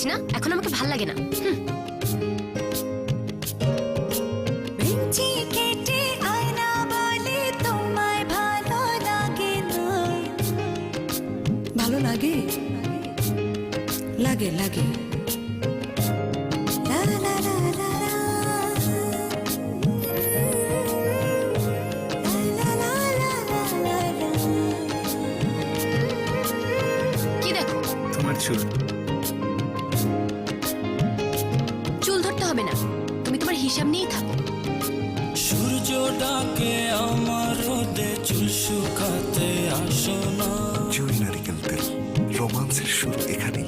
গেছি না? এখন আমাকে ভালো লাগে না। ভালো লাগে লাগে? লাগে চুল। হবে না। তুমি তোমার হিসাব নিয়েই থাকো। সূর্য ডাকে আমার রোদে চুল শুকাতে আসো না। জুই নারিকেল তেল রোমান্সের শুরু এখানেই।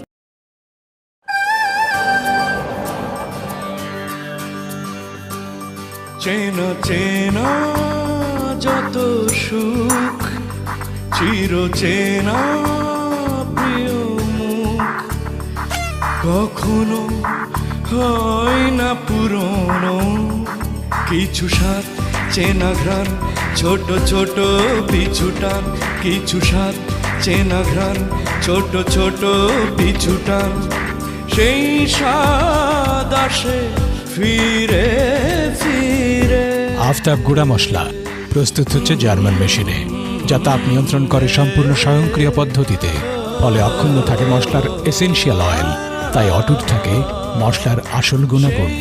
চেনা চেনা যত সুখ চির চেনা প্রিয় মুখ কখনো হয় না পুরনো। কিছু সাত চেনা ঘ্রাণ, ছোট ছোট পিছু টান। কিছু সাত চেনা ঘ্রাণ, ছোট ছোট পিছু টান। সেই স্বাদ ফিরে ফিরে। আফতাব গুঁড়া মশলা প্রস্তুত হচ্ছে জার্মান মেশিনে, যা তাপ নিয়ন্ত্রণ করে সম্পূর্ণ স্বয়ংক্রিয় পদ্ধতিতে। ফলে অক্ষুণ্ণ থাকে মশলার এসেনশিয়াল অয়েল তাই অটুট থাকে মশলার আসল গুণাগুণ।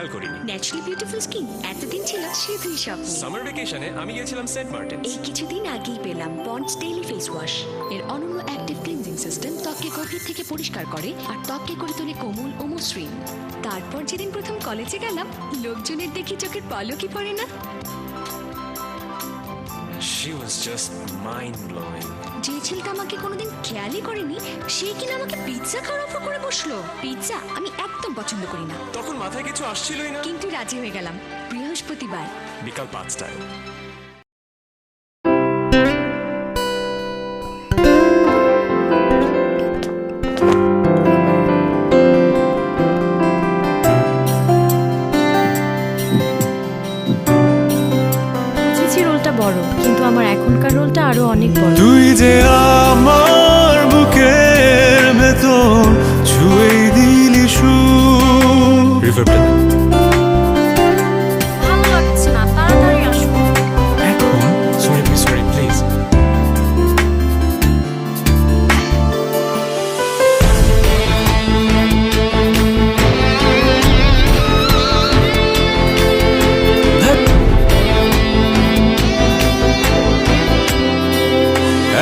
খেয়াল করিনি। ন্যাচারালি বিউটিফুল স্কিন এতদিন ছিল শুধুই স্বপ্ন। সামার ভ্যাকেশনে আমি গিয়েছিলাম সেন্ট মার্টিন এই কিছুদিন আগেই পেলাম পন্ডস ডেইলি ফেস ওয়াশ এর অনন্য অ্যাক্টিভ ক্লিনজিং সিস্টেম ত্বককে গভীর থেকে পরিষ্কার করে আর ত্বককে করে তোলে কোমল ও মসৃণ। তারপর যেদিন প্রথম কলেজে গেলাম লোকজনের দেখি চোখের পলকই পড়ে না। She was just mind blowing যে ছেলেটা আমাকে কোনোদিন খেয়ালই করেনি? সে কিনা আমাকে পিৎজা খাওয়ার অফার করে বসল। পিৎজা আমি একদম পছন্দ করি না। তখন মাথায় কিছু আসছিলই না। কিন্তু রাজি হয়ে গেলাম। বৃহস্পতিবার। বিকাল পাঁচটায়। চিচি রোলটা বড় কিন্তু আমার এখনকার রোলটা আরও অনেক বড়। তুই যে আমার বুকের ভেতর ছুঁয়ে দিলি সুর। ভালো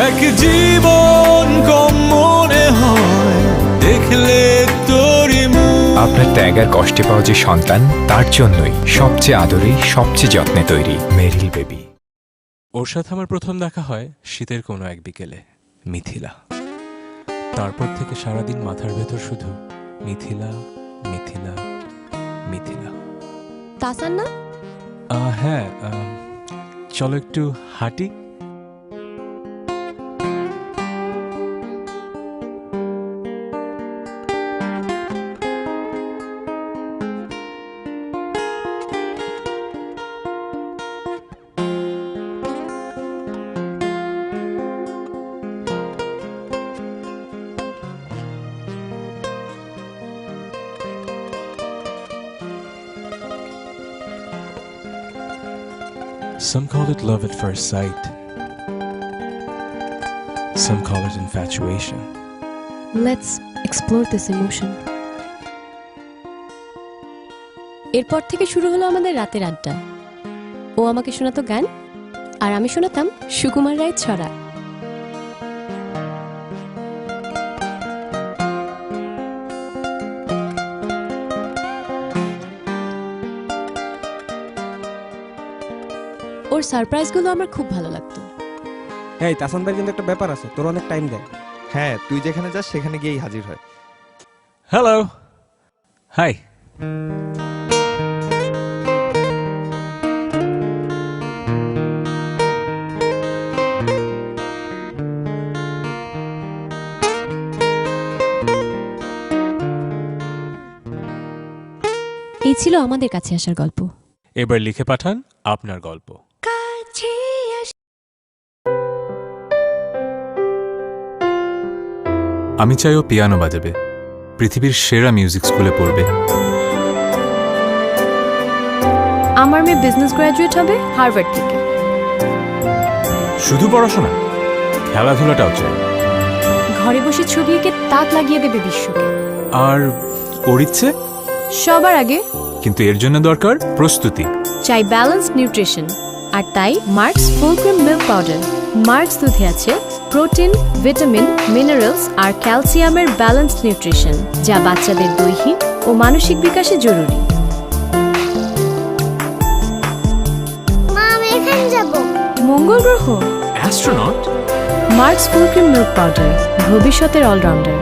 এক জীবন কম মনে হয় দেখলে তোরই মুখ আপনার ত্যাগ আর কষ্টে পাওয়া যে সন্তান তার জন্যই সবচেয়ে আদরে সবচেয়ে যত্নে তৈরি মেরিল বেবি। ওর সাথে আমার প্রথম দেখা হয় শীতের কোনো এক বিকেলে মিথিলা। তারপর থেকে সারাদিন মাথার ভেতর শুধু মিথিলা মিথিলা মিথিলা। তাসান না আহ, হ্যাঁ আহ, চলো একটু হাঁটি। Some call it love at first sight. Some call it infatuation. Let's explore this emotion. এরপর থেকে শুরু হলো আমাদের রাতের আড্ডা ও আমাকে শোনাতো গান আর আমি শোনাতাম সুকুমার রায় ছড়া ওর সারপ্রাইজগুলো আমার খুব ভালো লাগতো। হ্যাঁ তাসান ভাই কিন্তু একটা ব্যাপার আছে তোর অনেক টাইম দেয়। হ্যাঁ তুই যেখানে যাস সেখানে গিয়েই হাজির হয়। হ্যালো হাই এই ছিল আমাদের কাছে আসার গল্প। এবার লিখে পাঠান আপনার গল্প। কাছে আমি চাই ও পিয়ানো বাজাবে। পৃথিবীর সেরা মিউজিক স্কুলে পড়বে। আমার মেয়ে বিজনেস গ্র্যাজুয়েট হবে হার্ভার্ড থেকে। শুধু পড়াশোনা? খেলাধুলাটাও চাই। ঘরে বসে ছবি এঁকে তাক লাগিয়ে দেবে বিশ্বকে। আর ওর ইচ্ছে? সবার আগে কিন্তু এর জন্য দরকার প্রস্তুতি। চাই ব্যালেন্সড নিউট্রিশন আর তাই Marks full cream milk powder. Marks দুধে আছে প্রোটিন ভিটামিন মিনারেলস আর ক্যালসিয়ামের ব্যালেন্সড নিউট্রিশন যা বাচ্চাদের দৈহিক ও মানসিক বিকাশে জরুরি। মঙ্গল গ্রহ? Astronaut marks full cream milk powder ভবিষ্যতের অলরাউন্ডার।